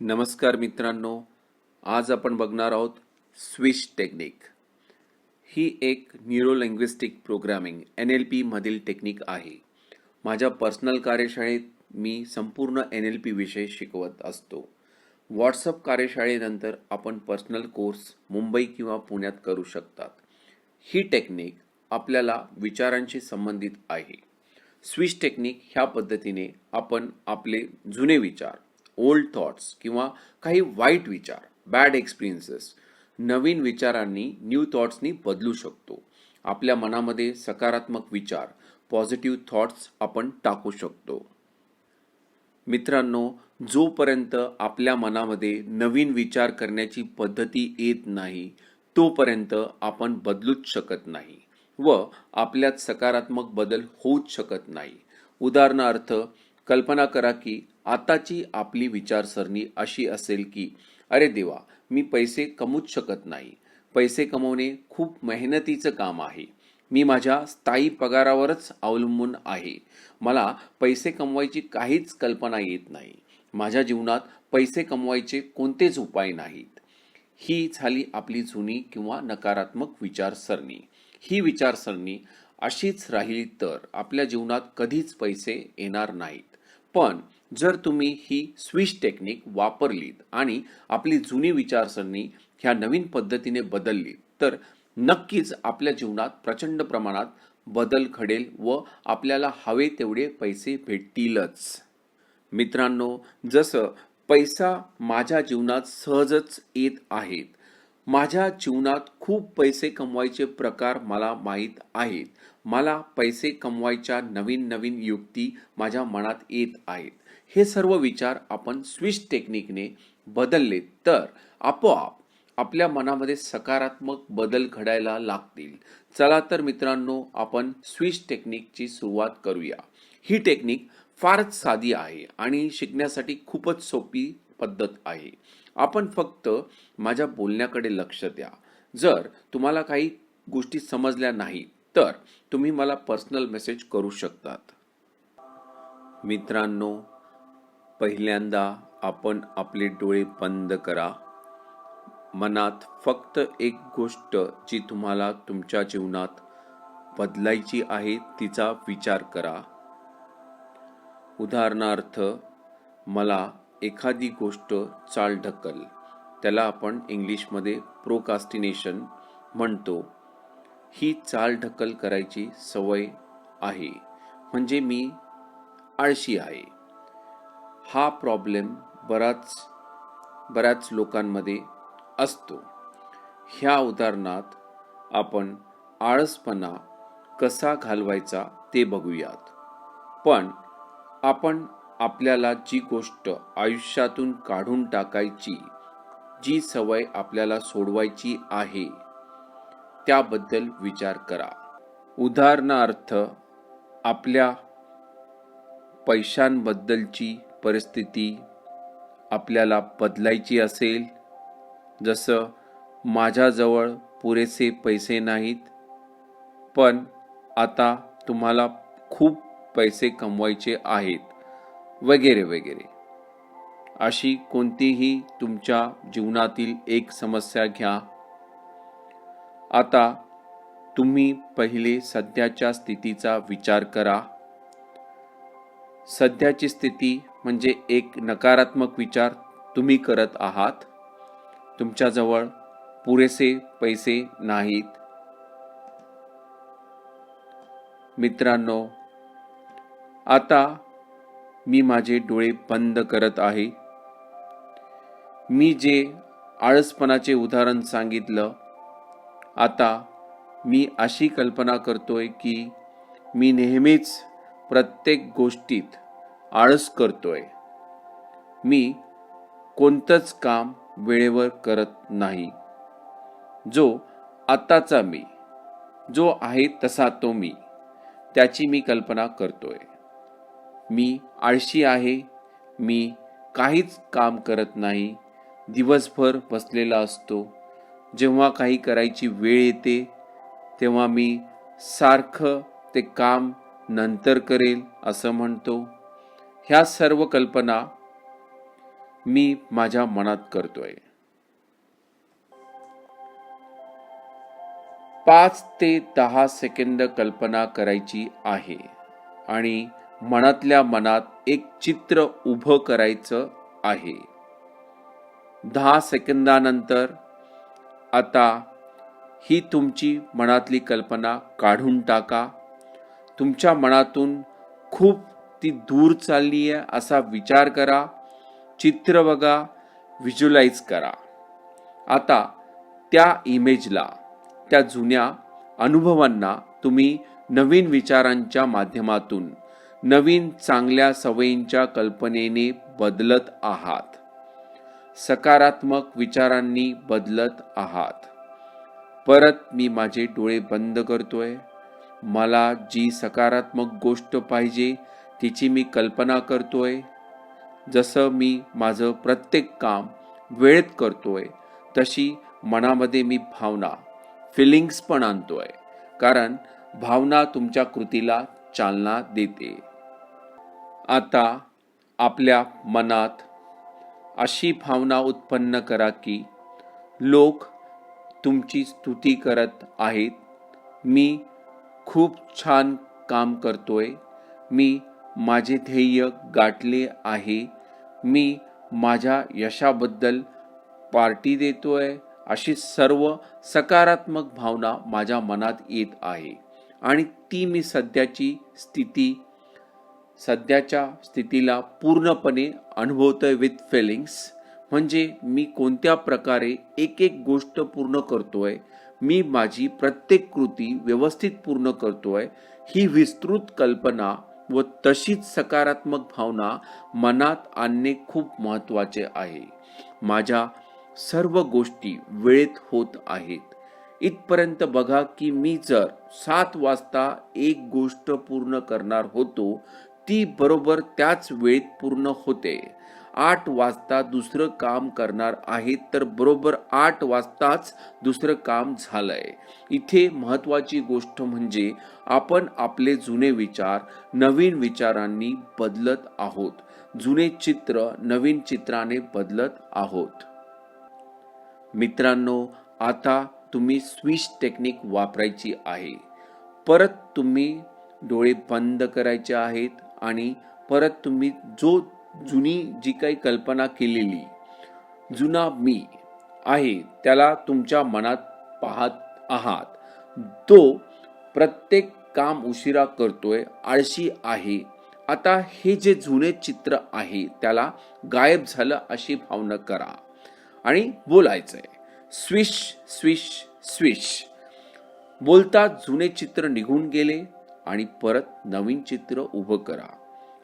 नमस्कार मित्रांनो आज आपण बघणार आहोत स्विच टेक्निक. ही एक neuro linguistic programming N L पीमधील technique आहे. माझ्या पर्सनल कार्यशाळेत मी संपूर्ण एन एल पी विषय शिकवत असतो. व्हॉट्सअप कार्यशाळेनंतर आपण पर्सनल कोर्स मुंबई किंवा पुण्यात करू शकतात. ही टेक्निक आपल्याला विचारांशी संबंधित आहे. स्विच टेक्निक ह्या पद्धतीने आपण आपले जुने विचार ओल्ड थॉट्स किंवा काही वाईट विचार बॅड एक्सपिरियन्सेस नवीन विचारांनी न्यू थॉट्सनी बदलू शकतो. आपल्या मनामध्ये सकारात्मक विचार पॉझिटिव्ह थॉट्स आपण टाकू शकतो. मित्रांनो जोपर्यंत आपल्या मनामध्ये नवीन विचार करण्याची पद्धती येत नाही तोपर्यंत आपण बदलूच शकत नाही व आपल्यात सकारात्मक बदल होऊच शकत नाही. उदाहरणार्थ कल्पना करा की आताची आपली विचारसरणी अशी असेल की अरे देवा मी पैसे कमवूच शकत नाही. पैसे कमवणे खूप मेहनतीचं काम आहे. मी माझ्या स्थायी पगारावरच अवलंबून आहे. मला पैसे कमवायची काहीच कल्पना येत नाही. माझ्या जीवनात पैसे कमवायचे कोणतेच उपाय नाहीत. ही झाली आपली जुनी किंवा नकारात्मक विचारसरणी. ही विचारसरणी अशीच राहिली तर आपल्या जीवनात कधीच पैसे येणार नाहीत. पण जर तुम्ही ही स्विच टेक्निक वापरलीत आणि आपली जुनी विचारसरणी ह्या नवीन पद्धतीने बदलली तर नक्कीच आपल्या जीवनात प्रचंड प्रमाणात बदल घडेल व आपल्याला हवे तेवढे पैसे भेटतीलच. मित्रांनो जसं पैसा माझ्या जीवनात सहजच येत आहेत. माझ्या जीवनात खूप पैसे कमवायचे प्रकार मला माहीत आहेत. मला पैसे कमवायच्या नवीन नवीन युक्ती माझ्या मनात येत आहेत. हे सर्व विचार आपण स्विच टेक्निकने बदलले तर आपोआप आपल्या मनामध्ये सकारात्मक बदल घडायला लागतील. चला तर मित्रांनो आपण स्विच टेक्निकची सुरुवात करूया. ही टेक्निक फारच साधी आहे आणि शिकण्यासाठी खूपच सोपी पद्धत आहे. आपण फक्त माझ्या बोलण्याकडे लक्ष द्या. जर तुम्हाला काही गोष्टी समजल्या नाही तर तुम्ही मला पर्सनल मेसेज करू शकतात. मित्रांनो पहिल्यांदा आपण आपले डोळे बंद करा. मनात फक्त एक गोष्ट जी तुम्हाला तुमच्या जीवनात बदलायची आहे तिचा विचार करा. उदाहरणार्थ मला एखादी गोष्ट चाल ढकल. त्याला आपण इंग्लिशमध्ये प्रोकास्टिनेशन म्हणतो. ही चाल ढकल करायची सवय आहे. म्हणजे मी आळशी आहे. हा प्रॉब्लेम बराच बऱ्याच लोकांमध्ये असतो. ह्या उदाहरणात आपण आळसपणा कसा घालवायचा ते बघूयात. पण आपण आपल्याला जी गोष्ट आयुष्यातून काढून टाकायची जी सवय आपल्याला सोडवायची आहे त्याबद्दल विचार करा. उदाहरणार्थ आपल्या पैशांबद्दलची परिस्थिती आपल्याला बदलायची असेल जसं माझ्याजवळ पुरेसे पैसे नाहीत पण आता तुम्हाला खूप पैसे कमवायचे आहेत वगैरे वगैरे. अशी कोणतीही तुमच्या जीवनातील एक समस्या घ्या. आता तुम्ही पहिले सध्याच्या स्थितीचा विचार करा. सध्याची स्थिती म्हणजे एक नकारात्मक विचार तुम्ही करत आहात. तुमच्याजवळ पुरेसे पैसे नाहीत. मित्रांनो आता मी माझे डोळे बंद करत आहे. मी जे आळसपणाचे उदाहरण सांगितलं आता मी अशी कल्पना करतोय की मी नेहमीच प्रत्येक गोष्टीत आळस करतोय. मी कोणतंच काम वेळेवर करत नाही. जो आत्ताचा मी जो आहे तसा तो मी त्याची मी कल्पना करतोय. मी आळशी आहे मी काहीच काम करत नाही दिवसभर बसलेला असतो. जेव्हा काही करायची वेळ येते तेव्हा मी सारखं ते काम नंतर करेल असं म्हणतो. ह्या सर्व कल्पना मी माझ्या मनात करतोय. पाच ते दहा सेकंद कल्पना करायची आहे आणि मनातल्या मनात एक चित्र उभं करायचं आहे. दहा सेकंदानंतर आता ही तुमची मनातली कल्पना काढून टाका. तुमच्या मनातून खूप ती दूर चालली आहे असा विचार करा चित्र बघा व्हिज्युलाइज करा. आता त्या इमेजला त्या जुन्या अनुभवांना तुम्ही नवीन विचारांच्या माध्यमातून नवीन चांगल्या सवयींच्या कल्पनेने बदलत आहात. सकारात्मक विचारांनी बदलत आहात. परत मी माझे डोळे बंद करतोय. मला जी सकारात्मक गोष्ट पाहिजे तिची मी कल्पना करतोय. जसं मी माझं प्रत्येक काम वेळेत करतोय तशी मनामध्ये मी भावना फिलिंग्स पण आणतोय. कारण भावना तुमच्या कृतीला चालना देते. आता आपल्या मनात अशी भावना उत्पन्न करा की लोक तुमची स्तुती करत आहेत. मी खूप छान काम करतोय. मी माझे ध्येय गाठले आहे. मी माझ्या यशाबद्दल पार्टी देतोय अशी सर्व सकारात्मक भावना माझ्या मनात येत आहे. आणि ती मी सध्याची स्थिती सध्याच्या स्थितीला पूर्णपणे अनुभवतोय विथ फिलिंग्स म्हणजे मी कोणत्या प्रकारे एक एक गोष्ट पूर्ण करतोय मी माझी प्रत्येक कृती व्यवस्थित पूर्ण करतोय ही विस्तृत कल्पना व तशीच सकारात्मक भावना मनात आणणे खूप महत्त्वाचे आहे. माझ्या सर्व गोष्टी वेळेत होत आहेत. इथपर्यंत बघा की मी जर सात वाजता एक गोष्ट पूर्ण करणार होतो ती बरोबर त्याच वेळेत पूर्ण होते. आठ वाजता दुसरं काम करणार आहेत तर बरोबर आठ वाजताच दुसरं काम झालंय. इथे महत्वाची गोष्ट म्हणजे आपण आपले जुने विचार नवीन विचारांनी बदलत आहोत. जुने चित्र नवीन चित्राने बदलत आहोत. मित्रांनो आता तुम्ही स्विच टेक्निक वापरायची आहे. परत तुम्ही डोळे बंद करायचे आहेत आणि परत तुम्ही जो जुनी जी काही कल्पना केलेली जुना मी आहे त्याला तुमच्या मनात पाहत आहात. तो प्रत्येक काम उशिरा करतोय आळशी आहे. आता हे जे जुने चित्र आहे त्याला गायब झालं अशी भावना करा. आणि बोलायचंय स्विश स्विश स्विश. बोलता जुने चित्र निघून गेले आणि परत नवीन चित्र उभं करा.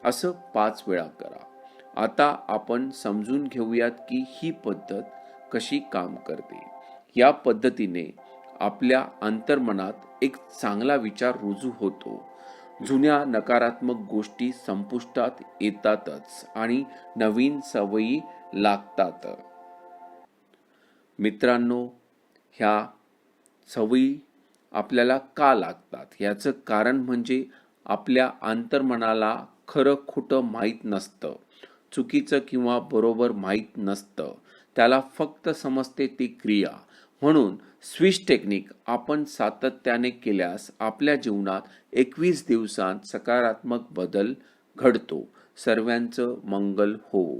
असं पाच वेळा करा. आता आपण समजून घेऊयात की ही पद्धत कशी काम करते. या पद्धतीने आपल्या अंतर्मनात एक चांगला विचार रुजू होतो. जुन्या नकारात्मक गोष्टी संपुष्टात येतातच आणि नवीन सवयी लागतात. मित्रांनो ह्या सवयी आपल्याला का लागतात? याचं कारण म्हणजे आपल्या अंतर्मनाला खरं खोटं माहीत नसतं. चुकीचं किंवा बरोबर माहीत नसतं. त्याला फक्त समजते ती क्रिया. म्हणून स्विच टेक्निक आपण सातत्याने केल्यास आपल्या जीवनात एकवीस दिवसांत सकारात्मक बदल घडतो. सर्वांचं मंगल हो.